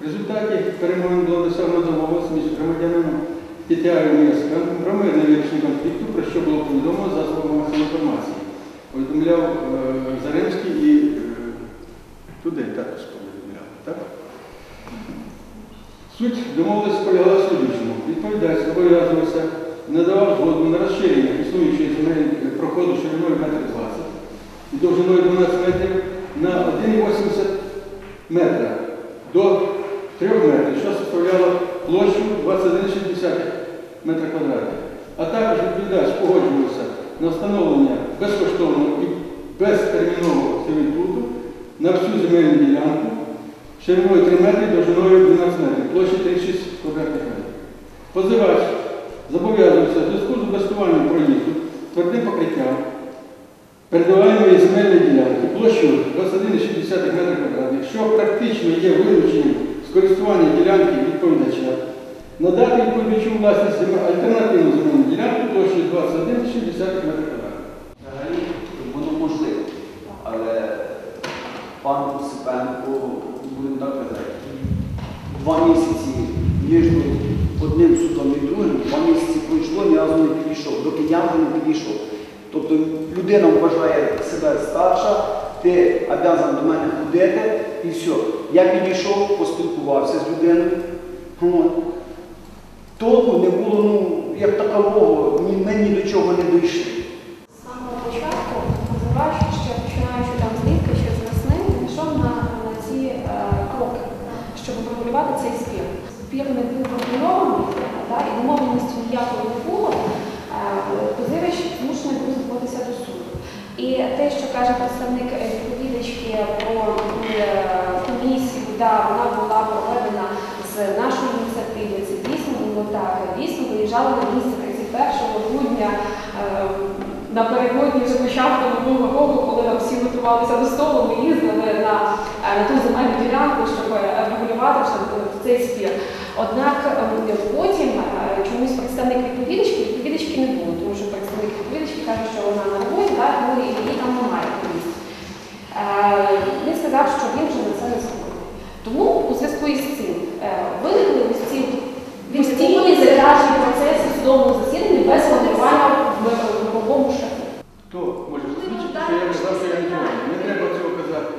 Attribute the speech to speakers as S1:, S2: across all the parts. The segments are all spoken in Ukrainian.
S1: В результаті перемовин було досягнено домовленості між громадянином Тетяром і Ясканком про мирне вирішення конфлікту, про що було повідомлено засобами масової інформації. Повідомляв е, Заремський і е, туди також повідомляв. Так? Суть домовленості полягала в слідчому. Відповідач зобов'язувався, надавав згоду на розширення існуючої земель проходу шириною 1,20 м і довжиною 12 метрів на 1,80 метра до 3 метрів, що составляло площу 21,6 метра квадратних. А також відповідач погоджувався на встановлення безкоштовного і безтермінового сервітуту на всю земельну ділянку шириною 3 метри, довжиною 12 метрів, площі 36 квадратних метрів. Позивач зобов'язується зв'язку з облаштуванням проїзду твердим покриттям передаваємої земельної ділянки площею 21,6 метрів квадратних, що практично є вилученням з користування ділянки відповідача, надати відповідачу власність земель- альтернативну земельну ділянку площею 21,6 метрів квадратних.
S2: Взагалі воно можливо. Але пан Осипенко, будемо так казати, два місяці між одним судом і другим, два місяці пройшло, ні разу не підійшов, доки я вже не підійшов. Тобто людина вважає себе старша, ти обязан до мене ходити і все. Я підійшов, поспілкувався з людиною. Толку не було, ну, як такового, ні, ми ні до чого не дійшли.
S3: З самого початку позивач, ще починаючи там злітки, ще з весни, пішов на, ці е, кроки, щоб врегулювати цей спір. Спір не був врегульований, і домовленості ніякої не було. Е, позивач змушений був до суду. І те, що каже представник відповідачки про е, комісію, да, вона була проведена з нашої ініціативи, це дійсно було так. Дійсно виїжджали на місце 31 грудня. е, Напередодні вже початку нового року, коли нам всі готувалися до столу, ми їздили на, е, на ту земельну ділянку, щоб е, регулювати щоб цей спір. Однак е, потім чомусь представник відповідачки, відповідачки не було, тому що представник відповідачки каже, що вона на роботі, так, ну і її там немає в місті. Е, Він сказав, що він вже на це не згоден. Тому у зв'язку із цим е, виникли ось ці постійні задержі процеси судового засідання без мотивування в правовому шляху.
S1: Хто може засвідчити, що я казав, що я не згоден? Не треба цього казати.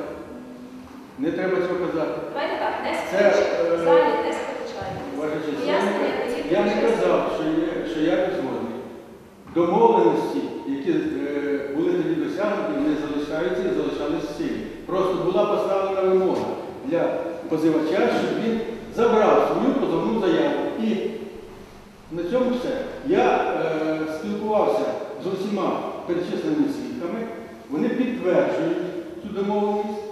S1: Не треба цього казати.
S3: Давайте так, 10
S1: Це, е,
S3: в залі, 10 почали.
S1: Ваша честь, я не-
S3: тоді
S1: Я не казав, що, є, що я не згодний. Домовленості, які е, були тоді досягнуті, вони залишаються і залишались в. Просто була поставлена вимога для позивача, щоб він забрав свою позовну заяву. І на цьому все. Я е, спілкувався з усіма перечисленими свідками, вони підтверджують цю домовленість.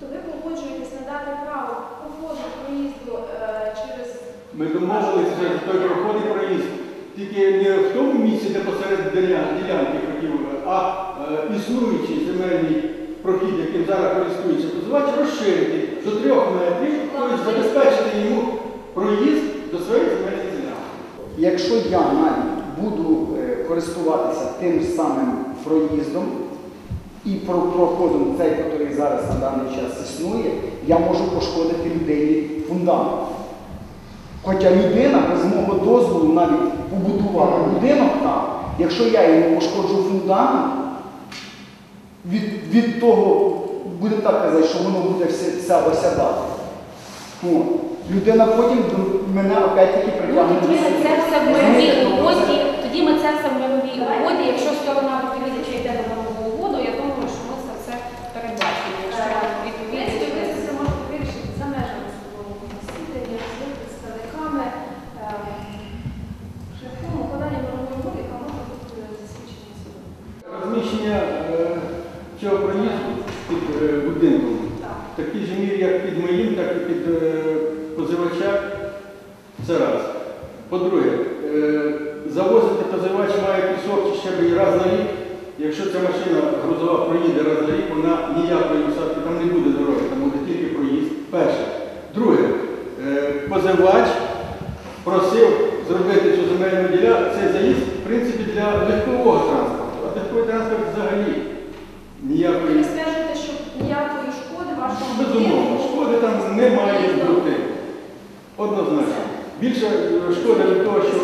S4: Тобто ви погоджуєтесь надати право проходу проїзду е, через
S1: Ми домовилися за той проход і проїзд. Тільки не в тому місці, де посеред ділянки хотів, а е, існуючий земельний прохід, яким зараз користується позивач, розширити до трьох метрів, тобто забезпечити йому проїзд до своєї земельної ділянки.
S2: Якщо я навіть буду е, користуватися тим самим проїздом і проходом цей, який зараз на даний час існує, я можу пошкодити людині фундамент. Хоча людина без мого дозволу навіть побудувала будинок там, якщо я йому пошкоджу фундамент, від, від того, буде так казати, що воно буде все, все осядати. От. Людина потім мене опять-таки
S3: Ну, тоді
S2: до
S3: ми
S2: суду.
S3: це все в мировій угоді, тоді ми це все в мировій угоді. Якщо сторона відповідача йде до мирову угоду, я думаю, що ми це все передбачимо. Якщо
S4: В принципі, ви
S3: відповідача
S4: це можете вирішити за межами судового засідання з представниками е, шляхом укладання мирової угоди, яка може бути засвідчена судом.
S1: Розміщення е, цього проїзду під е, будинком в такій же мірі, як під моїм, так і під е, позивача. Це раз. По-друге, е, завозити позивач має пісок чи щебень раз на рік. Якщо ця машина грузова проїде раз на рік, вона ніякої усадки, там не буде дороги, там буде тільки проїзд. Перше. Друге, позивач просив зробити цю земельну ділянку, цей заїзд, в принципі, для легкового транспорту. А легковий транспорт взагалі ніякої.
S4: Ви стверджуєте, що ніякої шкоди вашому
S1: Безумовно, шкоди там немає. однозначно. Більше е, шкода від того, що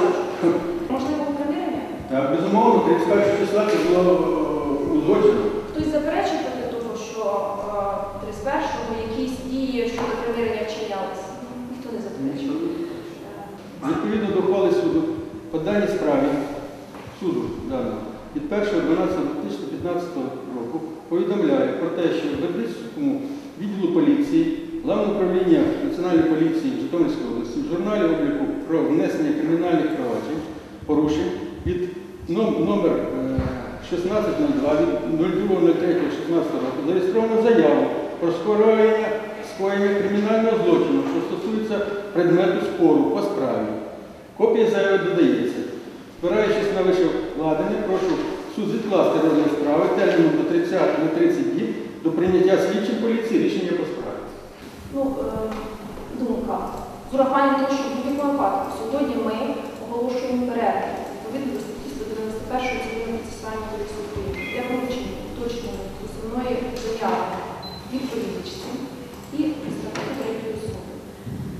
S4: Можливо, примирення?
S1: е, безумовно 31 числа це було е, узгоджено.
S4: Хтось заперечує проти того, що е, 31-го якісь дії щодо примирення вчинялися? Ніхто не заперечує. Е,
S1: Відповідно до ухвали суду по даній справі суду даного від 1.12.2015 року повідомляє про те, що в Бердичському відділу поліції Главного управління Національної поліції Житомирської області в журналі обліку про внесення кримінальних проваджень порушень від ном- номер е, 1602 від 02.03.16 року зареєстровано заяву про скоєння скоєння кримінального злочину, що стосується предмету спору по справі. Копія заяви додається. Спираючись на вище вкладення, прошу суд відкласти розгляд справи терміном до 30 на 30 діб до прийняття слідчим поліції рішення по справі.
S4: Ну, е, думка. З урахуванням того, що в будь-якому випадку сьогодні ми оголошуємо перерву відповідно до статті 191 Цивільного процесуального кодексу України. Я вилучення уточнення позовної заяви відповідачці і представника третьої особи.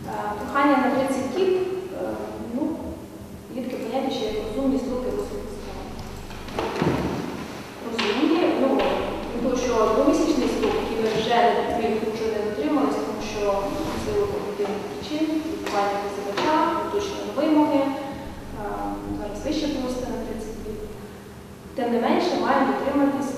S4: Е, Прохання на 30 діб, е, ну, є поняття, що як розумні строки. Розумні, ну, від того, що двомісячний строк, який ми вже ми їх вже не дотрималися, тому що з силу об'єктивних причин, відбування позивача, уточнені вимоги, е, зараз вище просто на 30 днів. Тим не менше, маємо дотриматись